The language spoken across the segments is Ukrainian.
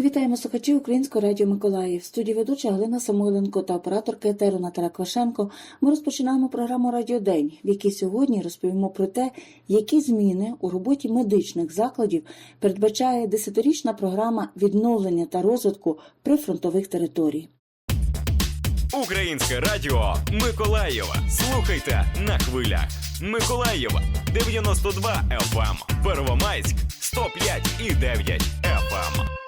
Вітаємо слухачів Українського радіо Миколаїв. В студії ведуча Галина Самойленко та операторка етеру Наталя Квашенко. Ми розпочинаємо програму Радіодень, в якій сьогодні розповімо про те, які зміни у роботі медичних закладів передбачає десятирічна програма відновлення та розвитку прифронтових територій. Українське радіо Миколаєва. Слухайте на хвилях. Миколаєва 92 FM. Первомайськ 105 і 9 FM.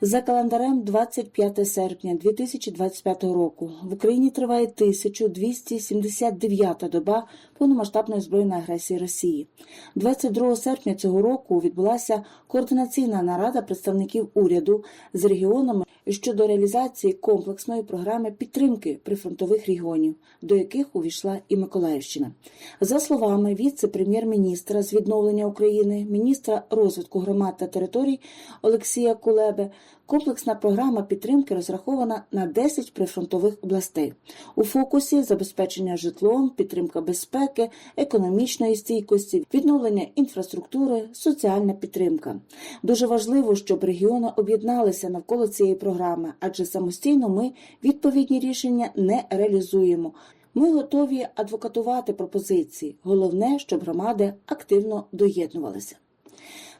За календарем 25 серпня 2025 року в Україні триває 1279-та доба повномасштабної збройної агресії Росії. 22 серпня цього року відбулася координаційна нарада представників уряду з регіонами щодо реалізації комплексної програми підтримки прифронтових регіонів, до яких увійшла і Миколаївщина. За словами віце-прем'єр-міністра з відновлення України, міністра розвитку громад та територій Олексія Кулеби, комплексна програма підтримки розрахована на 10 прифронтових областей. У фокусі забезпечення житлом, підтримка безпеки, економічної стійкості, відновлення інфраструктури, соціальна підтримка. Дуже важливо, щоб регіони об'єдналися навколо цієї програми, адже самостійно ми відповідні рішення не реалізуємо. Ми готові адвокатувати пропозиції. Головне, щоб громади активно доєднувалися.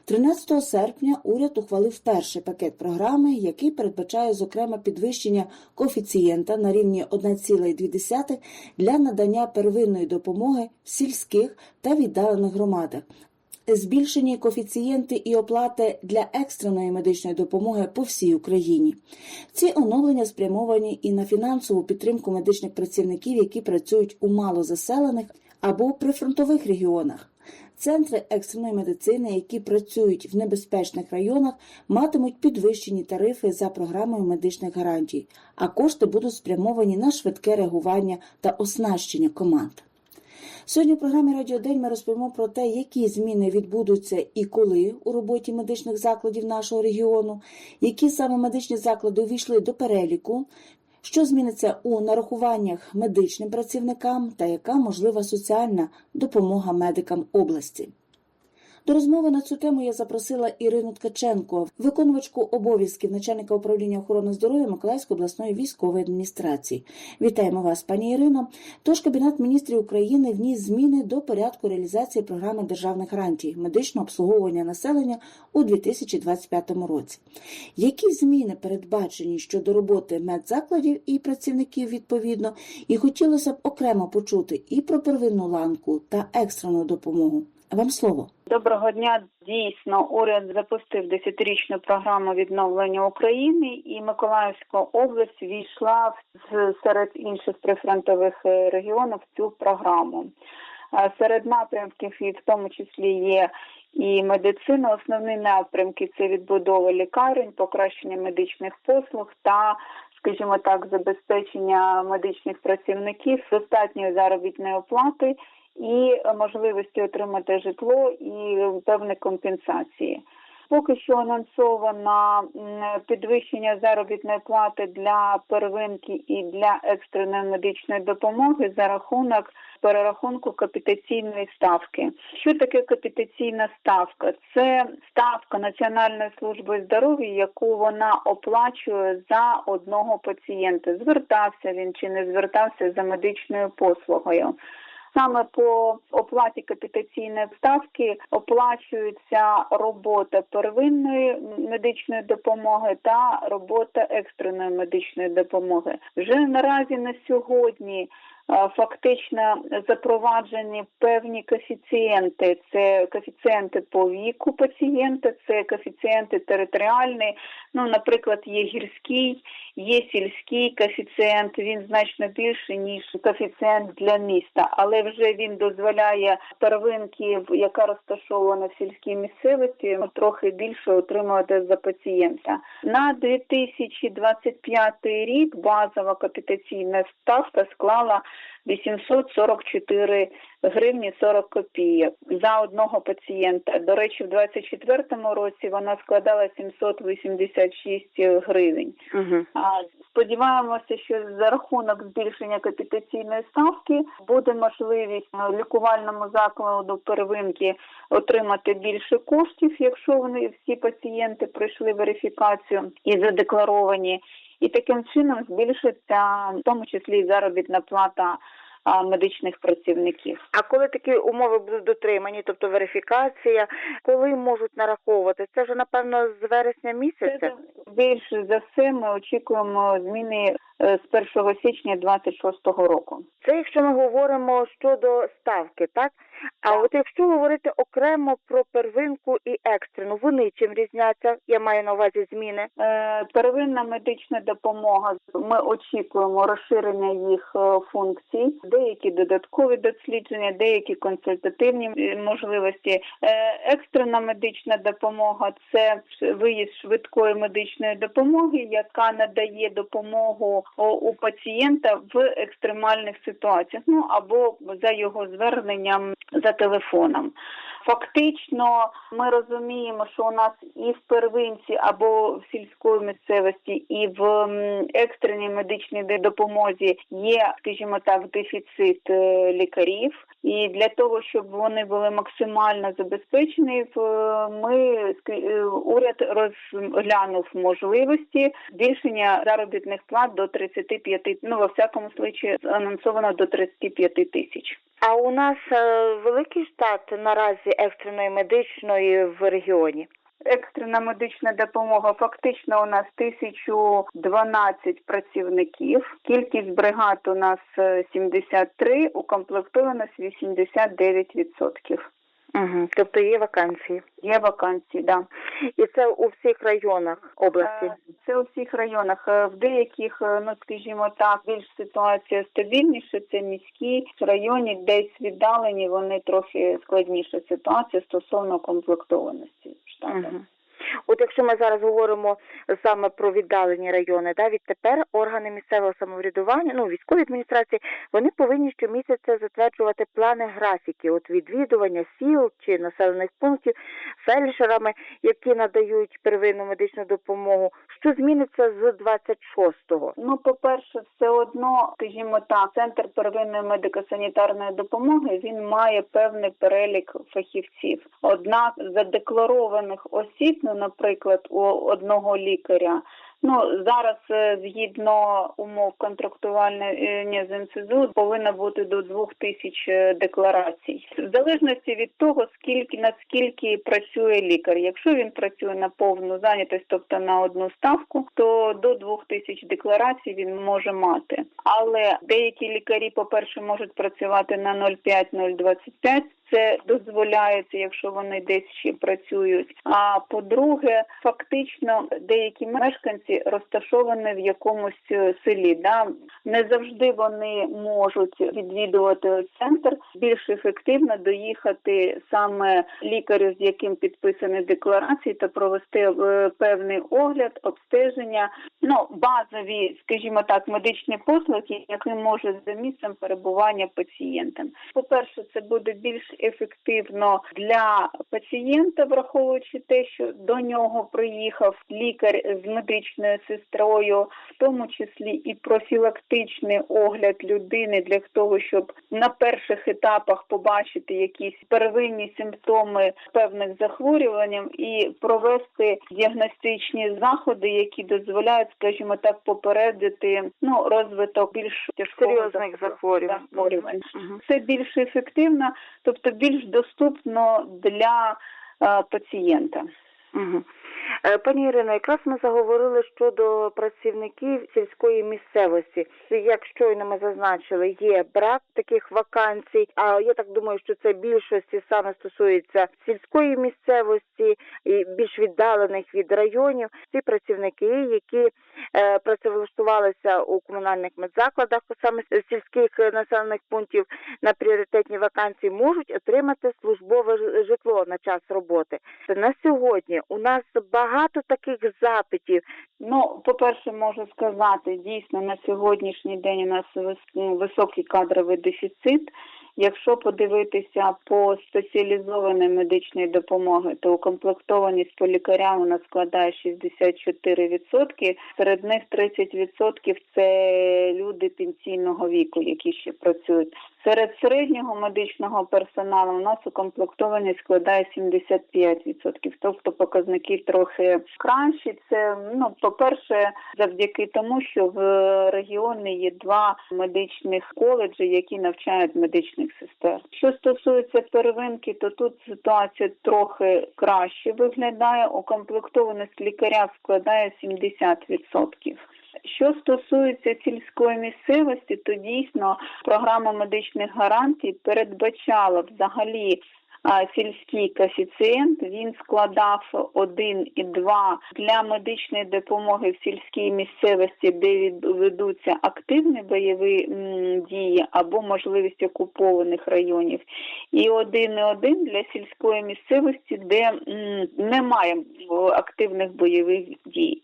13 серпня уряд ухвалив перший пакет програми, який передбачає зокрема підвищення коефіцієнта на рівні 1,2 для надання первинної допомоги в сільських та віддалених громадах. Збільшені коефіцієнти і оплати для екстреної медичної допомоги по всій Україні. Ці оновлення спрямовані і на фінансову підтримку медичних працівників, які працюють у малозаселених або прифронтових регіонах. Центри екстреної медицини, які працюють в небезпечних районах, матимуть підвищені тарифи за програмою медичних гарантій, а кошти будуть спрямовані на швидке реагування та оснащення команд. Сьогодні в програмі Радіодень ми розповімо про те, які зміни відбудуться і коли у роботі медичних закладів нашого регіону, які саме медичні заклади увійшли до переліку, що зміниться у нарахуваннях медичним працівникам та яка можлива соціальна допомога медикам області. До розмови на цю тему я запросила Ірину Ткаченко, виконувачку обов'язків начальника управління охорони здоров'я Миколаївської обласної військової адміністрації. Вітаємо вас, пані Ірино. Тож Кабінет міністрів України вніс зміни до порядку реалізації програми державних гарантій медичного обслуговування населення у 2025 році. Які зміни передбачені щодо роботи медзакладів і працівників відповідно, і хотілося б окремо почути і про первинну ланку та екстрену допомогу. Вам слово. Доброго дня. Дійсно, уряд запустив десятирічну програму відновлення України, і Миколаївська область війшла серед інших прифронтових е, регіонів в цю програму. Серед напрямків, і в тому числі є і медицина. Основні напрямки це відбудова лікарень, покращення медичних послуг та, скажімо так, забезпечення медичних працівників достатньої заробітної оплати і можливості отримати житло і певні компенсації. Поки що анонсовано підвищення заробітної плати для первинки і для екстреної медичної допомоги за рахунок перерахунку капітаційної ставки. Що таке капітаційна ставка? Це ставка Національної служби здоров'я, яку вона оплачує за одного пацієнта. Звертався він чи не звертався за медичною послугою. Саме по оплаті капітаційної ставки оплачується робота первинної медичної допомоги та робота екстреної медичної допомоги. Вже наразі на сьогодні фактично запроваджені певні коефіцієнти. Це коефіцієнти по віку пацієнта, це коефіцієнти територіальні. Ну, наприклад, є гірський, є сільський коефіцієнт. Він значно більший ніж коефіцієнт для міста, але вже він дозволяє первинки, яка розташована в сільській місцевості, трохи більше отримувати за пацієнта. На 2025 рік базова капітаційна ставка склала 844 гривні 40 копійок за одного пацієнта. До речі, в 2024 році вона складала 786 гривень. Угу. Сподіваємося, що за рахунок збільшення капітаційної ставки буде можливість лікувальному закладу первинки отримати більше коштів, якщо вони всі пацієнти пройшли верифікацію і задекларовані, і таким чином збільшиться в тому числі і заробітна плата медичних працівників. А коли такі умови будуть дотримані, тобто верифікація, коли можуть нараховувати? Це вже напевно з вересня місяця. Це більше за все ми очікуємо зміни з 1 січня 2026 року. Це якщо ми говоримо щодо ставки, так? А Так. от якщо говорити окремо про первинку і екстрену, вони чим різняться? Я маю на увазі зміни. Е, Первинна медична допомога. Ми очікуємо розширення їх е, функцій, деякі додаткові дослідження, деякі консультативні е, можливості. Е, Екстрена медична допомога це виїзд швидкої медичної допомоги, яка надає допомогу у пацієнта в екстремальних ситуаціях, ну або за його зверненням за телефоном. Фактично, ми розуміємо, що у нас і в первинці або в сільської місцевості, і в екстреній медичній допомозі є, скажімо так, дефіцит е, лікарів. І для того, щоб вони були максимально забезпечені, в- ми е, уряд розглянув можливості збільшення заробітних плат до 35, ну во всякому случаї анонсовано до 35 тисяч. А у нас е, великий штат наразі екстреної медичної в регіоні. Екстрена медична допомога фактично у нас 1012 працівників. Кількість бригад у нас е, 73, укомплектованість 89%. Угу. Тобто є вакансії. Є вакансії, да. І це у всіх районах області. Е, Це у всіх районах. Е, В деяких, е, ну скажімо так, більш ситуація стабільніша. Це міські районі, десь віддалені. Вони трохи складніша ситуація стосовно комплектованості штату. Угу. От якщо ми зараз говоримо саме про віддалені райони, да, відтепер органи місцевого самоврядування, ну військові адміністрації, вони повинні щомісяця затверджувати плани графіки, от відвідування сіл чи населених пунктів фельдшерами, які надають первинну медичну допомогу. Що зміниться з 26-го? Ну, по-перше, все одно, скажімо так, центр первинної медико-санітарної допомоги він має певний перелік фахівців. Однак задекларованих осіб, наприклад, у одного лікаря. Ну зараз е, згідно умов контрактування з НСЗУ повинно бути до двох тисяч е, декларацій, в залежності від того, скільки наскільки працює лікар. Якщо він працює на повну зайнятість, тобто на одну ставку, то до двох тисяч декларацій він може мати. Але деякі лікарі, по-перше, можуть працювати на 0,5-0,25, це дозволяється, якщо вони десь ще працюють. А по-друге, фактично деякі мешканці розташовані в якомусь е, селі. Да? Не завжди вони можуть відвідувати центр. Більш ефективно доїхати саме лікарю, з яким підписані декларації, та провести е, певний огляд, обстеження. Ну базові, скажімо так, медичні послуги, які може за місцем перебування пацієнта. По перше, це буде більш ефективно для пацієнта, враховуючи те, що до нього приїхав лікар з медичною сестрою, в тому числі і профілактичний огляд людини для того, щоб на перших етапах побачити якісь первинні симптоми певних захворювань і провести діагностичні заходи, які дозволяють, скажімо так, попередити ну розвиток більш тяжкого Серйозних захворювань. Це більш ефективно, тобто більш доступно для е, пацієнта. Угу. Пані Ірино, якраз ми заговорили щодо працівників сільської місцевості. Як щойно ми зазначили, є брак таких вакансій. А я так думаю, що це більшості саме стосується сільської місцевості і більш віддалених від районів. Ці працівники, які е, працевлаштувалися у комунальних медзакладах, саме сільських е, населених пунктів на пріоритетні вакансії, можуть отримати службове житло на час роботи. На сьогодні у нас багато таких запитів. Ну, по-перше, можу сказати, дійсно на сьогоднішній день у нас вис- високий кадровий дефіцит, Якщо подивитися по спеціалізованій медичній допомоги, то укомплектованість по лікарям у нас складає 64%. Серед них 30% – це люди пенсійного віку, які ще працюють. Серед середнього медичного персоналу у нас укомплектованість складає 75%. Тобто показники трохи кращі. Це ну, по-перше, завдяки тому, що в регіоні є два медичних коледжі, які навчають медичних сестер. Що стосується первинки, то тут ситуація трохи краще виглядає. Укомплектованість лікаря складає 70%. Що стосується сільської місцевості, то дійсно програма медичних гарантій передбачала взагалі сільський коефіцієнт. Він складав 1,2 для медичної допомоги в сільській місцевості, де ведуться активні бойові дії або можливість окупованих районів, і 1,1 для сільської місцевості, де немає активних бойових дій.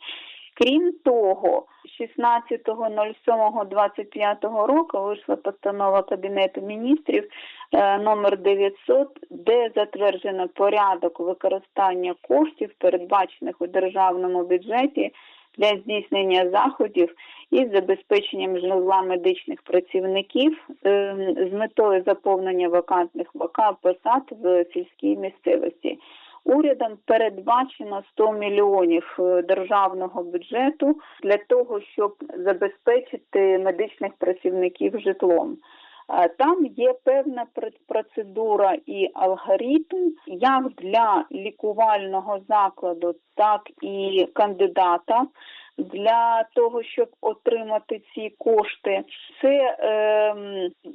Крім того, 16.07.25 року вийшла постанова Кабінету міністрів е, номер 900, де затверджено порядок використання коштів, передбачених у державному бюджеті для здійснення заходів із забезпеченням житла медичних працівників е, з метою заповнення вакантних посад в сільській місцевості. Урядом передбачено 100 мільйонів е, державного бюджету для того, щоб забезпечити медичних працівників житлом. Е, Там є певна процедура і алгоритм, як для лікувального закладу, так і кандидата. Для того щоб отримати ці кошти, це е,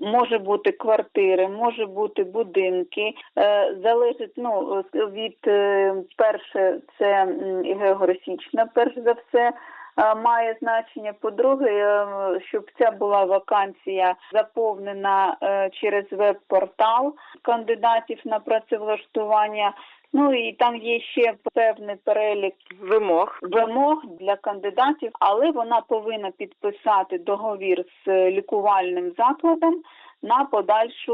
може бути квартири, може бути будинки. Е, залежить ну від е, перше, це м, географічно, перш за все. е, Має значення. По-друге, е, щоб ця була вакансія заповнена е, через веб-портал кандидатів на працевлаштування. Ну і там є ще певний перелік Вимог. вимог для кандидатів, але вона повинна підписати договір з лікувальним закладом на подальшу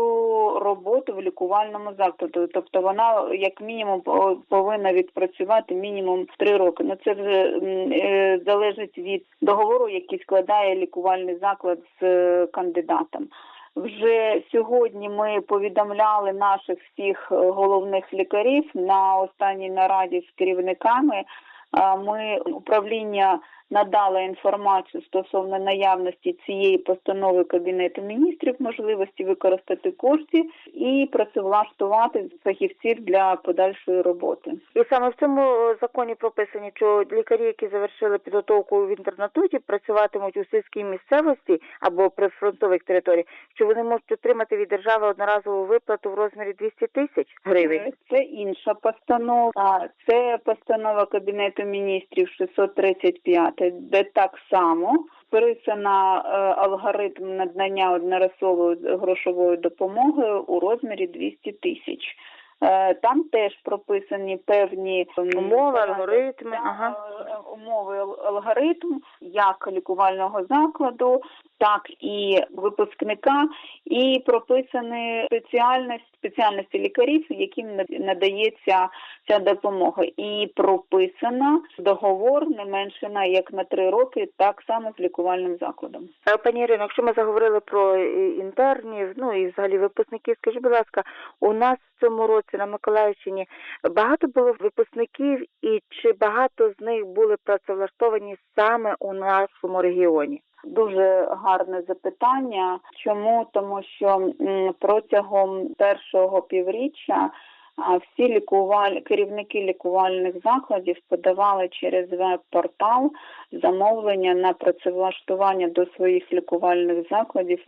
роботу в лікувальному закладі. Тобто вона як мінімум по- повинна відпрацювати мінімум три роки. Ну це вже е, залежить від договору, який складає лікувальний заклад з е, кандидатом. Вже сьогодні ми повідомляли наших всіх е, головних лікарів на останній нараді з керівниками. Ми управління надало інформацію стосовно наявності цієї постанови Кабінету міністрів, можливості використати кошти і працевлаштувати фахівців для подальшої роботи. І саме в цьому е, законі прописані, що лікарі, які завершили підготовку в інтернатуті, працюватимуть у сільській місцевості або при фронтових територіях, що вони можуть отримати від держави одноразову виплату в розмірі 200 тисяч гривень. Це інша постанова. Це постанова Кабінету міністрів 635, де так само вписана е, алгоритм надання одноразової грошової допомоги у розмірі 200 тисяч. Е, Там теж прописані певні Умови, алгоритми, ага. е, умови ал- алгоритм як лікувального закладу, так і випускника, і прописані спеціальність спеціальності лікарів, яким над- надається ця допомога, і прописано договор не менше на як на три роки, так само з лікувальним закладом. Е, Пані Ірино, якщо ми заговорили про е, інтернів, ну і взагалі випускників, скажіть, будь ласка, у нас в цьому році на Миколаївщині багато було випускників, і чи багато з них були працевлаштовані саме у нашому регіоні? Дуже гарне запитання. Чому? Тому що протягом першого півріччя всі лікуваль... керівники лікувальних закладів подавали через веб-портал замовлення на працевлаштування до своїх лікувальних закладів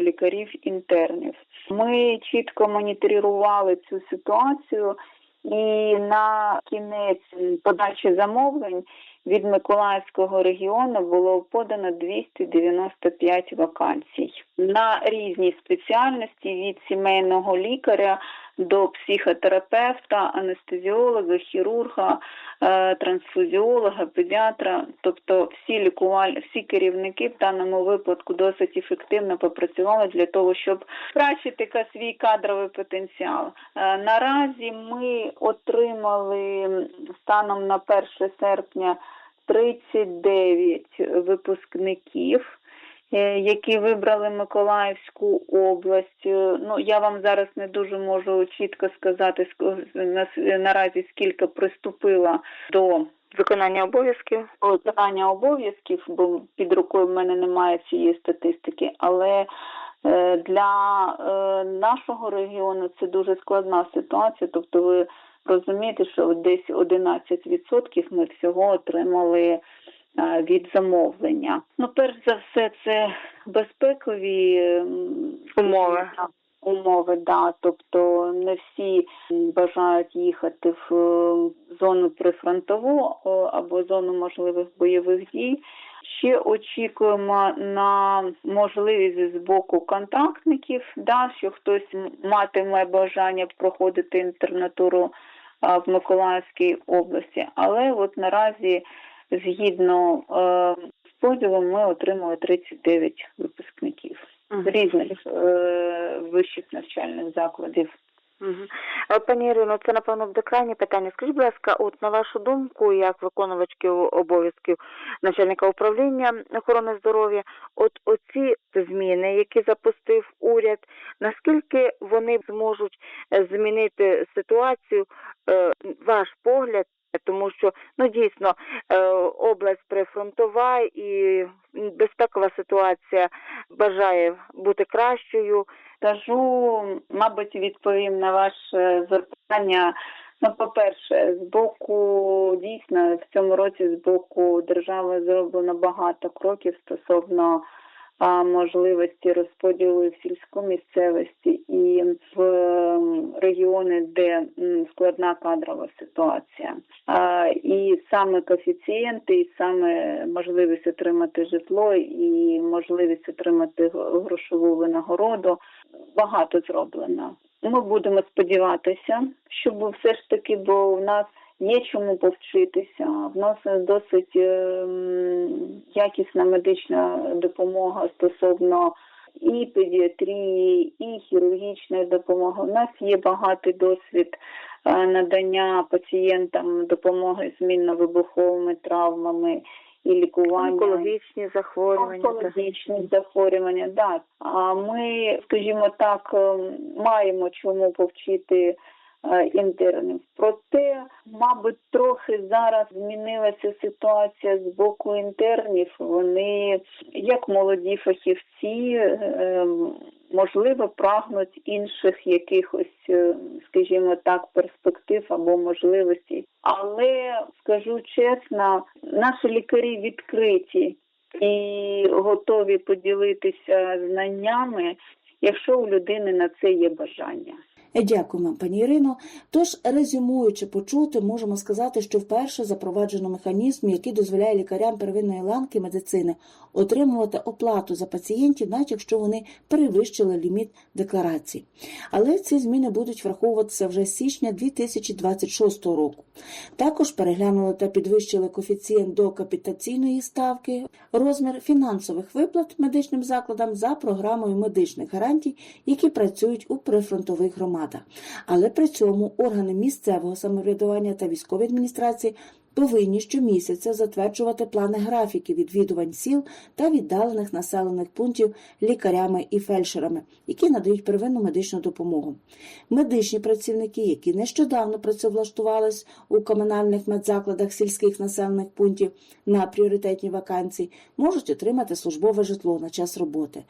лікарів-інтернів. Ми чітко моніторували цю ситуацію. І на кінець подачі замовлень від Миколаївського регіону було подано 295 вакансій на різні спеціальності від сімейного лікаря до психотерапевта, анестезіолога, хірурга, е, трансфузіолога, педіатра, тобто всі лікувальні, всі керівники в даному випадку досить ефективно попрацювали для того, щоб кращити свій кадровий потенціал. Е, Наразі ми отримали станом на 1 серпня 39 випускників. е, Які вибрали Миколаївську область. Е, Ну я вам зараз не дуже можу чітко сказати ск- на- наразі скільки приступила до Виконання обов'язків. виконання обов'язків, бо під рукою в мене немає цієї статистики, але е, для нашого регіону це дуже складна ситуація. Тобто, ви розумієте, що десь 11% ми всього отримали е, від замовлення. Ну, перш за все, це безпекові Умови. Умови, да, тобто не всі бажають їхати в е, зону прифронтову або зону можливих бойових дій. Ще очікуємо на можливість з боку контрактників, да, що хтось матиме бажання проходити інтернатуру в Миколаївській області. Але от наразі, згідно е, з поділом, ми отримали 39 випускників з різних е, вищих навчальних закладів. Е, Пані Ірино, це напевно буде крайнє питання. Скажіть, будь ласка, от на вашу думку, як виконувачки обов'язків начальника управління охорони здоров'я, от оці зміни, які запустив уряд, наскільки вони зможуть е, змінити ситуацію? Е, Ваш погляд, тому що ну дійсно область прифронтова і безпекова ситуація бажає бути кращою. Скажу, мабуть, відповім на ваше запитання. Ну, по-перше, з боку дійсно в цьому році з боку держави зроблено багато кроків стосовно а, можливості розподілу в сільську місцевості і в ем, регіони, де складна кадрова ситуація. А, і саме коефіцієнти, і саме можливість отримати житло, і можливість отримати грошову винагороду багато зроблено. Ми будемо сподіватися, щоб все ж таки, бо в нас є чому повчитися. В нас досить ем, якісна медична допомога стосовно і педіатрії, і хірургічної допомоги. У нас є багатий досвід е, надання пацієнтам допомоги з мінно-вибуховими травмами і лікування Онкологічні захворювання. так. захворювання. Да. А ми, скажімо так, ем, маємо чому повчити е, інтернів. Проте, мабуть, трохи зараз змінилася ситуація з боку інтернів. Вони, як молоді фахівці, ем, можливо, прагнуть інших якихось, е, скажімо так, перспектив або можливостей. Але скажу чесно, наші лікарі відкриті і готові поділитися знаннями, якщо у людини на це є бажання. Дякуємо, пані Ірино. Тож, резюмуючи почути, можемо сказати, що вперше запроваджено механізм, який дозволяє лікарям первинної ланки медицини отримувати оплату за пацієнтів, навіть якщо вони перевищили ліміт декларації. Але ці зміни будуть враховуватися вже з січня 2026 року. Також переглянули та підвищили коефіцієнт до капітаційної ставки, розмір фінансових виплат медичним закладам за програмою медичних гарантій, які працюють у прифронтових громадах. Але при цьому органи місцевого самоврядування та військові адміністрації повинні щомісяця затверджувати плани графіки відвідувань сіл та віддалених населених пунктів лікарями і фельдшерами, які надають первинну медичну допомогу. Медичні працівники, які нещодавно працевлаштувались у комунальних медзакладах сільських населених пунктів на пріоритетні вакансії, можуть отримати службове житло на час роботи.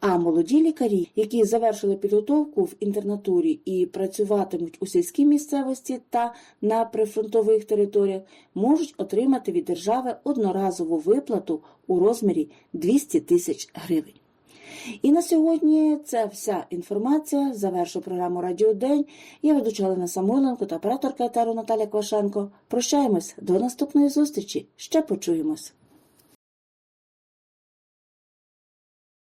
А молоді лікарі, які завершили підготовку в інтернатурі і працюватимуть у сільській місцевості та на прифронтових територіях, можуть отримати від держави одноразову виплату у розмірі 200 тисяч гривень. І на сьогодні це вся інформація. Завершу програму Радіо День. Я ведуча Олена Самойленко та операторка етеру Наталя Квашенко. Прощаємось до наступної зустрічі. Ще почуємось.